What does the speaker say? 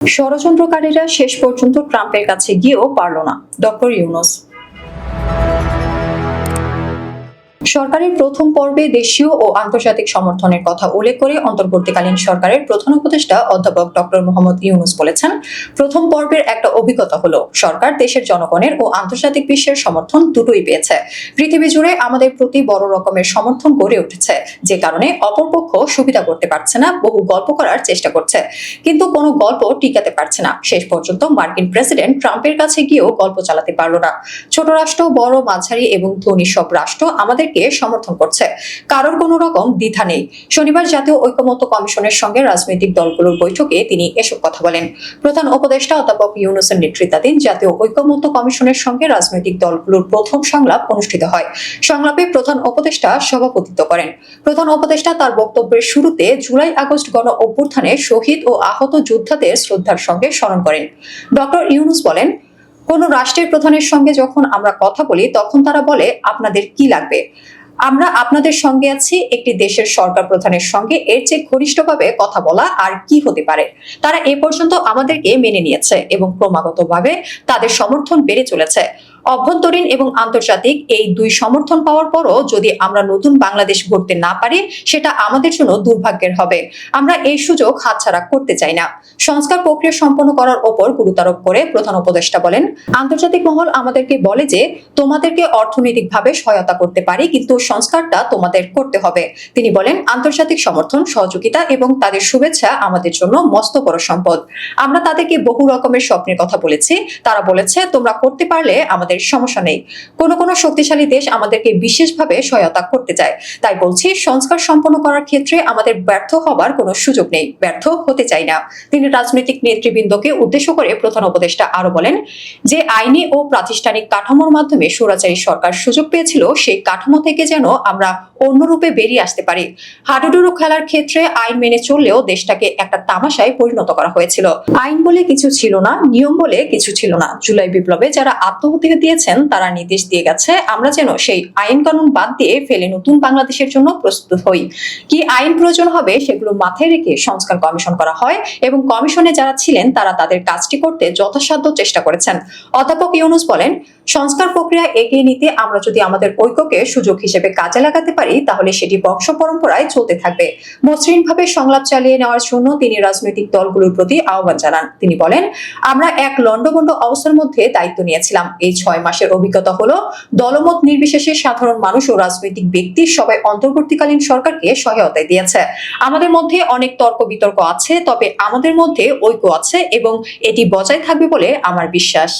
ষড়যন্ত্রকারীরা শেষ পর্যন্ত ট্রাম্পের কাছে গিয়েও পারল না। ডক্টর ইউনুস সরকারের প্রথম পর্বে দেশীয় ও আন্তর্জাতিক সমর্থনের কথা উল্লেখ করে অন্তর্বর্তীকালীন সরকারের প্রধান উপদেষ্টা অধ্যাপক ডক্টর মোহাম্মদ ইউনুস বলেছেন, প্রথম পর্বের একটা অভিজ্ঞতা হলো, সরকার দেশের জনগণের ও আন্তর্জাতিক বিশ্বের সমর্থন দুটোই পেয়েছে। পৃথিবী জুড়ে আমাদের প্রতি বড় রকমের সমর্থন গড়ে উঠেছে, যে কারণে অপরপক্ষ সুবিধা করতে পারছে না, বহু গল্প করার চেষ্টা করছে। কিন্তু কোনো গল্প টিকাতে পারছে না। শেষ পর্যন্ত মার্কিন প্রেসিডেন্ট ট্রাম্পের কাছে গিয়েও গল্প চালাতে পারল না। ছোট রাষ্ট্র, বড় মাঝারি এবং ধনী সব রাষ্ট্র আমাদেরকে সমর্থন করছে। কারোর কোনো রকম দ্বিধা নেই। শনিবার জাতীয় ঐকমত্য কমিশনের সঙ্গে রাজনৈতিক দলগুলোর বৈঠকে তিনি এসব কথা বলেন। প্রধান উপদেষ্টা অধ্যাপক ইউনুসের নেতৃত্বাধীন জাতীয় ঐকমত্য কমিশনের সঙ্গে রাজনৈতিক দলগুলোর প্রথম সংলাপ অনুষ্ঠিত হয়। সংলাপে প্রধান উপদেষ্টা সভাপতিত্ব করেন। প্রধান উপদেষ্টা তার বক্তব্যের শুরুতে জুলাই আগস্ট গণ অভ্যুত্থানে শহীদ ও আহত যোদ্ধাদের শ্রদ্ধার সঙ্গে স্মরণ করেন। ডক্টর ইউনুস বলেন, কোন রাষ্ট্রের প্রধানের সঙ্গে যখন আমরা কথা বলি, তখন তারা বলে, আপনাদের কি লাগবে? আমরা আপনাদের সঙ্গে আছি একটি দেশের সরকার প্রধানের সঙ্গে। এর চেয়ে ঘনিষ্ঠভাবে কথা বলা আর কি হতে পারে, তারা এ পর্যন্ত আমাদেরকে মেনে নিয়েছে এবং ক্রমাগতভাবে তাদের সমর্থন বেড়ে চলেছে। অভ্যন্তরীণ এবং আন্তর্জাতিক এই দুই সমর্থন পাওয়ার পরও যদি আমরা নতুন বাংলাদেশ গড়তে না পারি, সেটা আমাদের জন্য দুর্ভাগ্যের হবে। আমরা এই সুযোগ হাতছাড়া করতে চাই না। সংস্কার প্রক্রিয়া সম্পন্ন করার ওপর গুরুত্বারোপ করে প্রধান উপদেষ্টা বলেন, আন্তর্জাতিক মহল আমাদেরকে বলে যে, তোমাদেরকে অর্থনৈতিকভাবে সহায়তা করতে পারি, কিন্তু সংস্কারটা তোমাদের করতে হবে। তিনি বলেন, আন্তর্জাতিক সমর্থন, সহযোগিতা এবং তাদের শুভেচ্ছা আমাদের জন্য মস্ত বড় সম্পদ। আমরা তাদেরকে বহু রকমের স্বপ্নের কথা বলেছি। তারা বলেছে, তোমরা করতে পারলে আমাদের সমস্যা নেই। কোনো কোনো শক্তিশালী দেশ আমাদেরকে বিশেষভাবে সহায়তা করতে চায়। তাই বলছি, সংস্কার সম্পন্ন করার ক্ষেত্রে আমাদের ব্যর্থ হবার কোনো সুযোগ নেই। ব্যর্থ হতে চাই না। তিনি রাজনৈতিক নেতৃবৃন্দকে উদ্দেশ্য করে প্রধান উপদেষ্টা আরও বলেন যে, আইনি ও প্রাতিষ্ঠানিক কাঠামোর মাধ্যমে সুরাচারী সরকার সুযোগ পেয়েছিল, সেই কাঠামো থেকে যেন আমরা অন্যরূপে বেরিয়ে আসতে পারি। হাডুডুরু খেলার ক্ষেত্রে আইন মেনে চললেও দেশটাকে একটা তামাশায় পরিণত করা হয়েছিল। আইন বলে কিছু ছিল না, নিয়ম বলে কিছু ছিল না। জুলাই বিপ্লবে যারা আত্মহত্যা দিয়েছেন, তারা নির্দেশ দিয়ে গেছে, আমরা যেন সেই আইন কানুন বাদ দিয়ে ফেলে নতুন বাংলাদেশের জন্য প্রস্তুত হই। কি আইন প্রয়োজন হবে সেগুলো মাথায় রেখে সংস্কার কমিশন করা হয় এবং কমিশনে যারা ছিলেন, তারা তাদের কাজটি করতে যথাসাধ্য চেষ্টা করেছেন। অধ্যাপক ইউনুস বলেন, সংস্কার প্রক্রিয়া এগিয়ে নিতে আমরা যদি আমাদের ঐক্যকে সুযোগ হিসেবে কাজে লাগাতে পারি, তাহলে সেটি বংশ পরম্পরায় চলতে থাকবে। মসৃণভাবে সংলাপ চালিয়ে নেওয়ার জন্য তিনি রাজনৈতিক দলগুলোর প্রতি আহ্বান জানান। তিনি বলেন, আমরা এক লন্ডভন্ড অবস্থার মধ্যে দায়িত্ব নিয়েছিলাম। এই ছয় মাসের অভিজ্ঞতা হলো, দলমত নির্বিশেষে সাধারণ মানুষ ও রাজনৈতিক ব্যক্তি সবাই অন্তর্বর্তীকালীন সরকারকে সহায়তায় দিয়েছে। আমাদের মধ্যে অনেক তর্ক বিতর্ক আছে, তবে আমাদের মধ্যে ঐক্য আছে এবং এটি বজায় থাকবে বলে আমার বিশ্বাস।